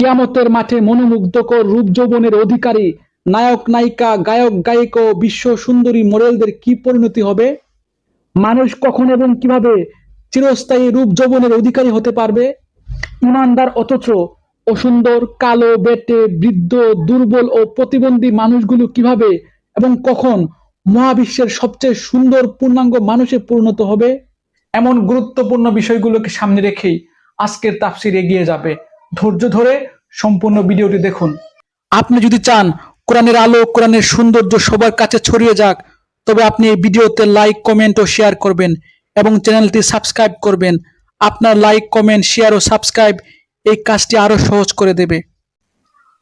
কিয়ামতের মাঠে মনোমুগ্ধকর রূপ যৌবনের অধিকারী, নায়ক, নায়িকা, গায়ক, গায়িক ও বিশ্ব সুন্দরী মডেলদের কি পরিণতি হবে? মানুষ কখন এবং কীভাবে চিরস্থায়ী রূপ যৌবনের অধিকারী হতে পারবে? ইমানদার অথচ অসুন্দর, কালো, বেটে, বৃদ্ধ, দুর্বল ও প্রতিবন্ধী মানুষগুলো কীভাবে এবং কখন মহাবিশ্বের সবচেয়ে সুন্দর পূর্ণাঙ্গ মানুষে পরিণত হবে? এমন গুরুত্বপূর্ণ বিষয়গুলোকে সামনে রেখেই আজকের তাফসির এগিয়ে যাবে। ধৈর্য ধরে সম্পূর্ণ ভিডিওটি দেখুন। আপনি যদি চান কোরআনের আলো কোরআনের সৌন্দর্য সবার কাছে ছড়িয়ে যাক তবে আপনি এই ভিডিওতে লাইক কমেন্ট ও শেয়ার করবেন এবং চ্যানেলটি সাবস্ক্রাইব করবেন। আপনার লাইক কমেন্ট শেয়ার ও সাবস্ক্রাইব এই কাজটি আরও সহজ করে দেবে।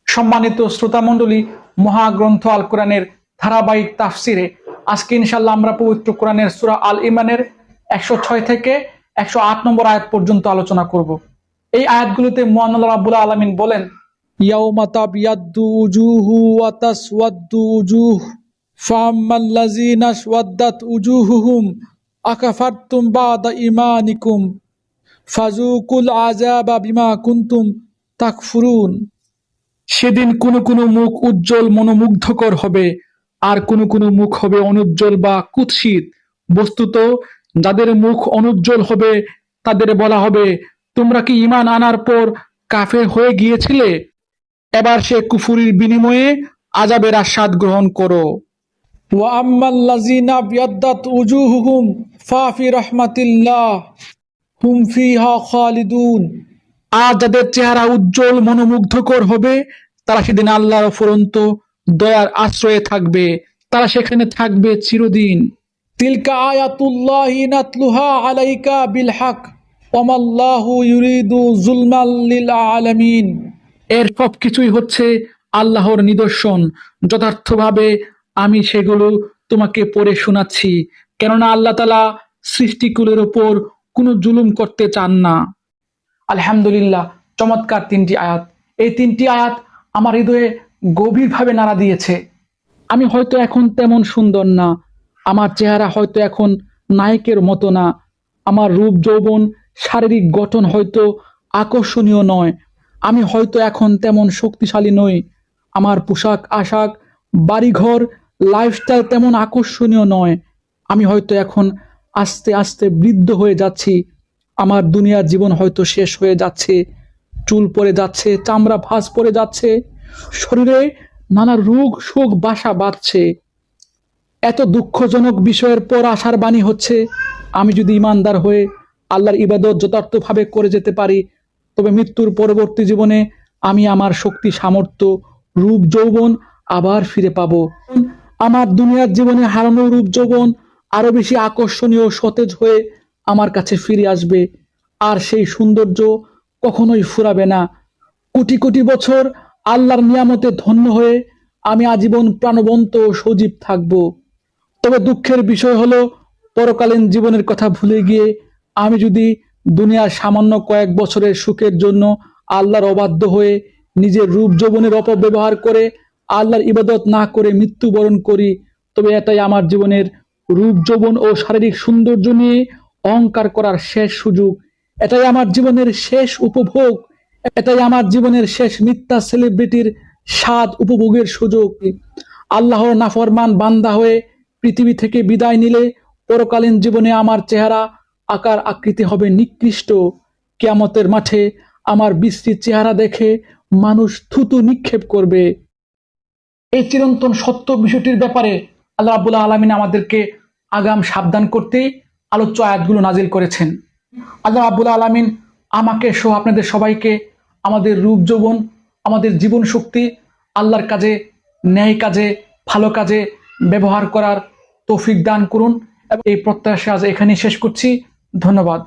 সম্মানিত শ্রোতামণ্ডলী মহাগ্রন্থ আল কোরআনের ধারাবাহিক তাফসিরে আজকে ইনশাল্লাহ আমরা পবিত্র কোরআনের সূরা আল ইমানের একশো ছয় থেকে একশো আট নম্বর আয়াত পর্যন্ত আলোচনা করব। এই আয়াতগুলোতে মোহান্নাল্লাহ রাব্বুল আলামিন বলেন ফাজুকুল বিমা কুনতুম সেদিন কোনো কোনো মুখ উজ্জ্বল মনোমুগ্ধকর হবে, আর কোনো কোনো মুখ হবে অনুজ্জ্বল বা কুৎসিত। বস্তুত, যাদের মুখ অনুজ্জ্বল হবে, তাদের বলা হবে তোমরা কি ইমান আনার পর কাফের হয়ে গিয়েছিলে? এবার সে কুফুরির বিনিময়ে আজাবের আস্বাদ গ্রহণ করো। আর যাদের চেহারা উজ্জ্বল মনোমুগ্ধকর হবে তারা সেদিন আল্লাহর ফুরন্ত দয়ার আশ্রয়ে থাকবে। তারা সেখানে থাকবে চিরদিন। তিলকা আয়াতুল্লাহ আলাইকা বিলহাক ইউরিদু এর সব কিছুই হচ্ছে আল্লাহর নিদর্শন। যথার্থভাবে আমি সেগুলো তোমাকে পড়ে শোনাচ্ছি, কেননা আল্লাহ তালা সৃষ্টিকুলের ওপর কোনো জুলুম করতে চান না। আলহামদুলিল্লাহ, চমৎকার তিনটি আয়াত। এই তিনটি আয়াত আমার হৃদয়ে গভীরভাবে নাড়া দিয়েছে। আমি হয়তো এখন তেমন সুন্দর না, আমার চেহারা হয়তো এখন নায়কের মতো না, আমার রূপ যৌবন শারীরিক গঠন হয়তো আকর্ষণীয় নয়। আমি হয়তো এখন তেমন শক্তিশালী নই। আমার পোশাক, আশাক, বাড়িঘর লাইফস্টাইল তেমন আকর্ষণীয় নয়। আমি হয়তো এখন আস্তে আস্তে বৃদ্ধ হয়ে যাচ্ছি। আমার দুনিয়ার জীবন হয়তো শেষ হয়ে যাচ্ছে। চুল পড়ে যাচ্ছে, চামড়া ভাঁজ পড়ে যাচ্ছে। শরীরে নানা রোগ, শোক, বাসা বাঁধছে। এত দুঃখজনক বিষয়ের পর আশার বাণী হচ্ছে, আমি যদি ইমানদার হয়ে আল্লাহর ইবাদত যথার্থভাবে করে যেতে পারি, তবে মৃত্যুর পরবর্তী জীবনে আমি আমার শক্তি, সামর্থ্য, রূপ, যৌবন আবার ফিরে পাব। আমার দুনিয়ার জীবনে হারানো রূপ, যৌবন আরও বেশি আকর্ষণীয়, সতেজ হয়ে আমার কাছে ফিরে আসবে। আর সেই সৌন্দর্য কখনোই ফুরাবে না। কোটি কোটি বছর আল্লাহর নিয়ামতে ধন্য হয়ে আমি আজীবন প্রাণবন্ত সজীব থাকব। তবে দুঃখের বিষয় হলো, পরকালীন জীবনের কথা ভুলে গিয়ে আমি যদি দুনিয়ার সামান্য কয়েক বছরের সুখের জন্য আল্লাহর অবাধ্য হয়ে নিজের রূপ যৌবনের অপব্যবহার করে আল্লাহর ইবাদত না করে মৃত্যুবরণ করি, তবে এটাই আমার জীবনের রূপ যৌবন ও শারীরিক সৌন্দর্য নিয়ে অহংকার করার শেষ সুযোগ। এটাই আমার জীবনের শেষ উপভোগ। এটাই আমার জীবনের শেষ মিথ্যা সেলিব্রিটির স্বাদ উপভোগের সুযোগ। আল্লাহর নাফরমান বান্দা হয়ে পৃথিবী থেকে বিদায় নিলে পরকালীন জীবনে আমার চেহারা আকার আকৃতি হবে নিকৃষ্ট। কেয়ামতের মাঠে আমার বিশ্রী চেহারা দেখে মানুষ থুতু নিক্ষেপ করবে। এই চিরন্তন সত্য বিষয়টির ব্যাপারে আল্লাহ রাবুল্লাহ আলমিন আমাদেরকে আগাম সাবধান করতেই আলোচ্য আয়াতগুলো নাজিল করেছেন। আল্লাহ রাবুল্লাহ আলমিন আমাকে সহ আপনাদের সবাইকে আমাদের রূপ, যৌবন, আমাদের জীবন শক্তি, আল্লাহর কাজে, ন্যায় কাজে, ভালো কাজে ব্যবহার করার তৌফিক দান করুন। এই প্রত্যাশা আজ এখানেই শেষ করছি। ধন্যবাদ।